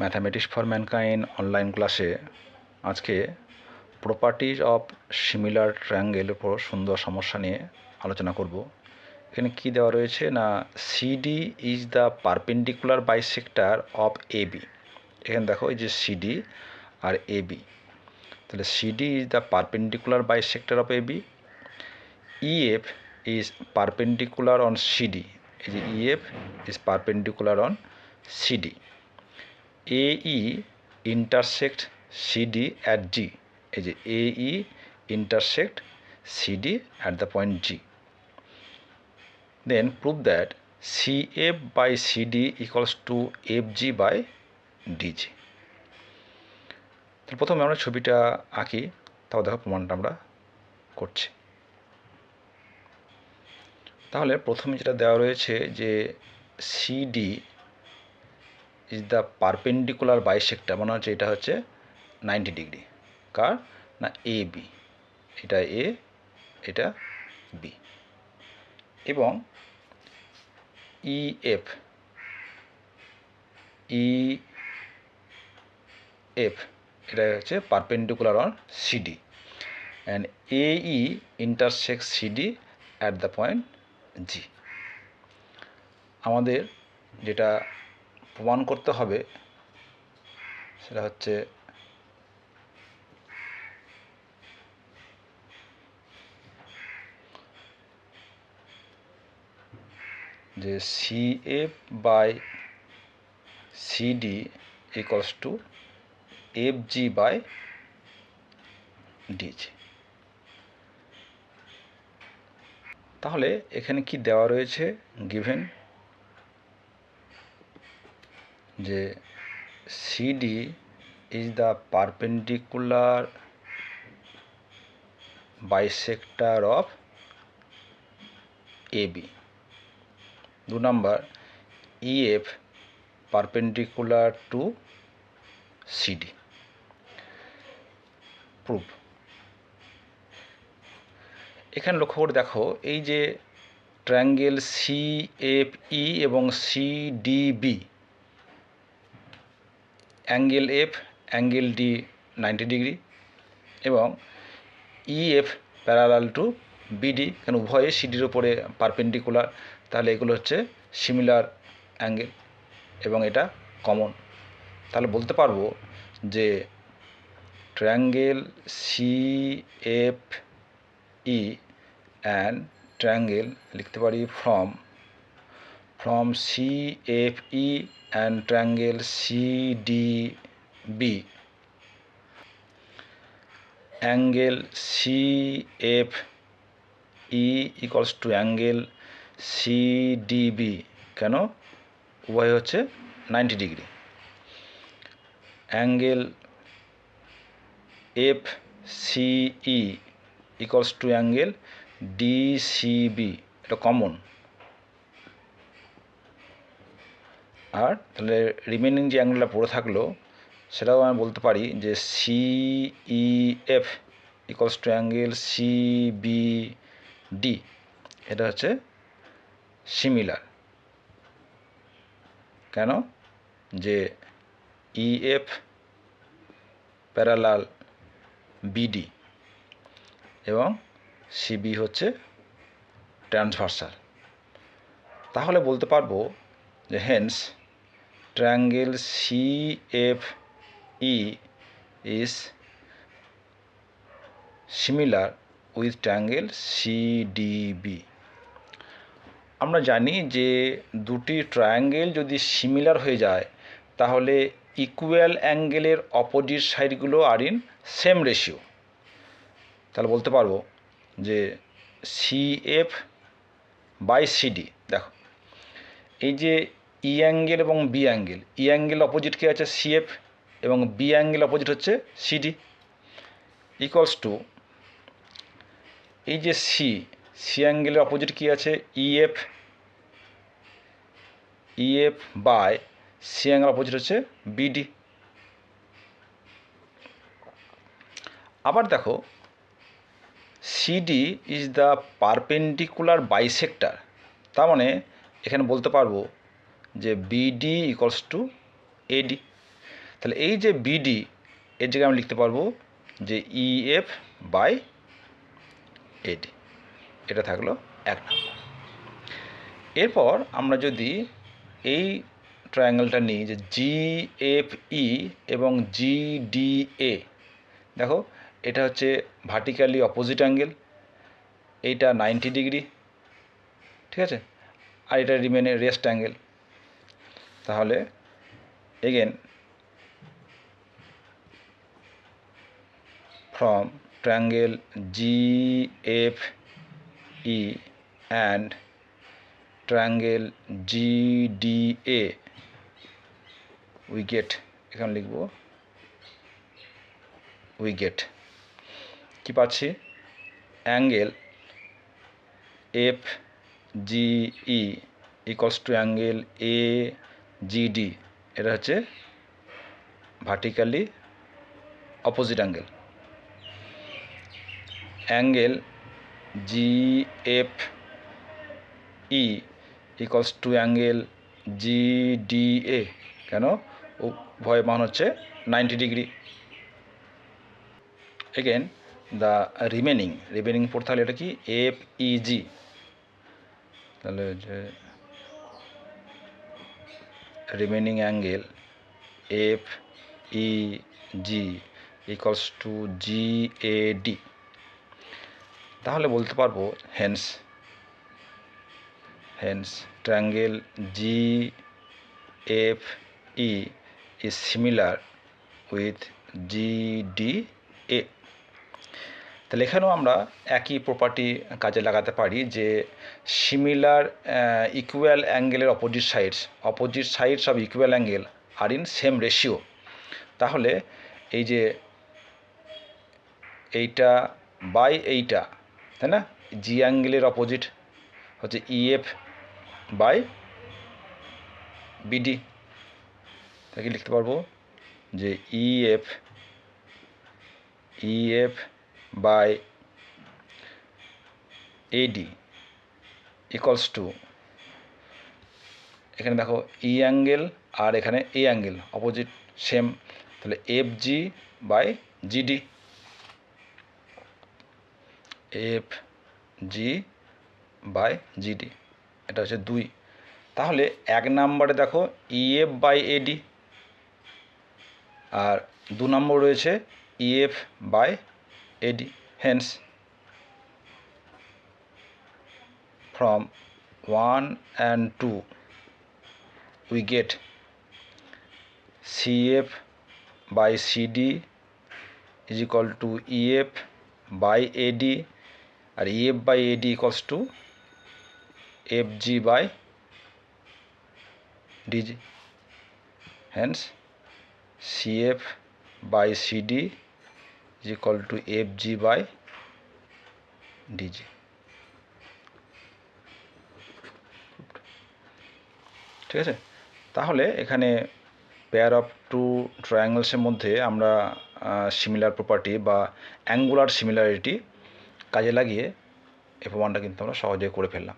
Mathematics for mankind online ক্লাসে আজকে properties of similar ট্রায়াঙ্গেলের উপর সুন্দর সমস্যা নিয়ে আলোচনা করব। এখানে কি দেওয়া রয়েছে না CD is the perpendicular bisector of A B এখানে দেখো এই যে সিডি আর এ বি তাহলে CD is the perpendicular bisector of A B EF is perpendicular on CD এই যে EF is perpendicular on CD AE intersect CD at G এই যে AE intersect CD at the point G then prove that CF by CD equals to FG by DG তাহলে প্রথমে আমরা ছবিটা আঁকি তাও দেখো প্রমাণটা আমরা করছি তাহলে প্রথমে যেটা দেওয়া রয়েছে যে CD is the perpendicular bisector মানে হচ্ছে এটা হচ্ছে নাইনটি ডিগ্রি কার? না এ বি এটা এ এটা বি এবং ই এফ ই এফ এটা হচ্ছে perpendicular on CD and A E intersects CD at the point G আমাদের যেটা প্রমাণ করতে হবে, সেটা হচ্ছে যে C F by CD equals to F G by DG তাহলে এখানে কি দেওয়া রয়েছে? গিভেন যে CD is the perpendicular bisector of AB দু নম্বর EF perpendicular to CD proof এখানে লক্ষ্য করে দেখো, এই যে ট্রায়াঙ্গেল সি এফ ই এবং CDB angle F angle D ninety degree এবং ইএফ প্যারালাল টু বিডি কেন উভয়ে সিডির ওপরে পারপেন্ডিকুলার তাহলে এগুলো হচ্ছে সিমিলার অ্যাঙ্গেল এবং এটা কমন তাহলে বলতে পারব যে triangle C F E and triangle লিখতে পারি from from C F E and triangle CDB angle CFE equals to angle CDB কেন? উভয় হচ্ছে ninety degree angle F CE equals to angle DCB এটা কমন আর তাহলে রিমেনিং যে অ্যাঙ্গেলটা পড়ে থাকল, সেটাও আমি বলতে পারি যে C CEF equals to angle CBD এটা হচ্ছে সিমিলার কেন? যে ইএফ প্যারালাল বিডি এবং সিবি হচ্ছে ট্রান্সভার্সাল তাহলে বলতে পারব যে hence triangle CFE is similar with triangle CDB আমরা জানি যে দুটি ট্রায়াঙ্গেল যদি সিমিলার হয়ে যায়, তাহলে ইকুয়াল অ্যাঙ্গেলের অপোজিট সাইডগুলো আর ইন সেম রেশিও তাহলে বলতে পারব যে সি এফ বাই সিডি দেখো, এই যে ই অ্যাঙ্গেল এবং B angle E angle opposite কী আছে সিএফ এবং বি অ্যাঙ্গেল অপোজিট হচ্ছে সিডি ইকুয়ালস টু এই যে সি সি অ্যাঙ্গেলের অপোজিট কী আছে? EF EF by C angle opposite হচ্ছে বিডি আবার দেখো CD is the perpendicular bisector তার মানে এখানে বলতে পারব যে বিডি ইকলস টু এডি তাহলে এই যে বিডি এর জায়গায় আমি লিখতে পারব যে ইএফ বাই এডি এটা থাকল এক নম্বর। এরপর আমরা যদি এই ট্রায়াঙ্গেলটা নিই যে জি এফ ই এবং জি ডি এ দেখো এটা হচ্ছে ভার্টিক্যালি অপোজিট অ্যাঙ্গেল এইটা নাইনটি ডিগ্রি ঠিক আছে? আর এটা রিমেনে রেস্ট অ্যাঙ্গেল তাহলে again from triangle G F E and triangle G D A wicket এখানে লিখব উইকেট কি পাচ্ছি? Angle F G E equals to angle A GD এটা হচ্ছে vertically opposite angle angle G F E equals to angle G D A কেন? উভয় মান হচ্ছে ninety degree again the remaining remaining পড়তে হলে এটা কি? এফ ই জি তাহলে remaining angle F E G equals to G A D তাহলে বলতে পারব hence hence triangle G F E is similar with G D A তাহলে এখানেও আমরা একই প্রপার্টি কাজে লাগাতে পারি যে similar equal অ্যাঙ্গেলের opposite sides opposite sides of equal angle are in same ratio তাহলে এই যে এইটা বাই এইটা, তাই না? জি অ্যাঙ্গেলের অপোজিট হচ্ছে ইএফ বাই বিডি তাকে লিখতে পারব? যে EF EF by AD equals to এখানে দেখো ই অ্যাঙ্গেল আর এখানে এ অ্যাঙ্গেল অপোজিট সেম তাহলে F G by GD F G by GD এটা হচ্ছে দুই। তাহলে এক নম্বরে দেখো ইএফ বাই এডি আর দু নম্বর রয়েছে EF by AD hence from 1 and 2 we get CF by CD is equal to EF by AD আর EF by AD equals to FG by DG hence CF by CD is equal to FG by DG ঠিক আছে? তাহলে এখানে pair of two ট্রায়াঙ্গলসের মধ্যে আমরা similar property বা angular similarity কাজে লাগিয়ে এই প্রমাণটা কিন্তু আমরা সহজে করে ফেললাম।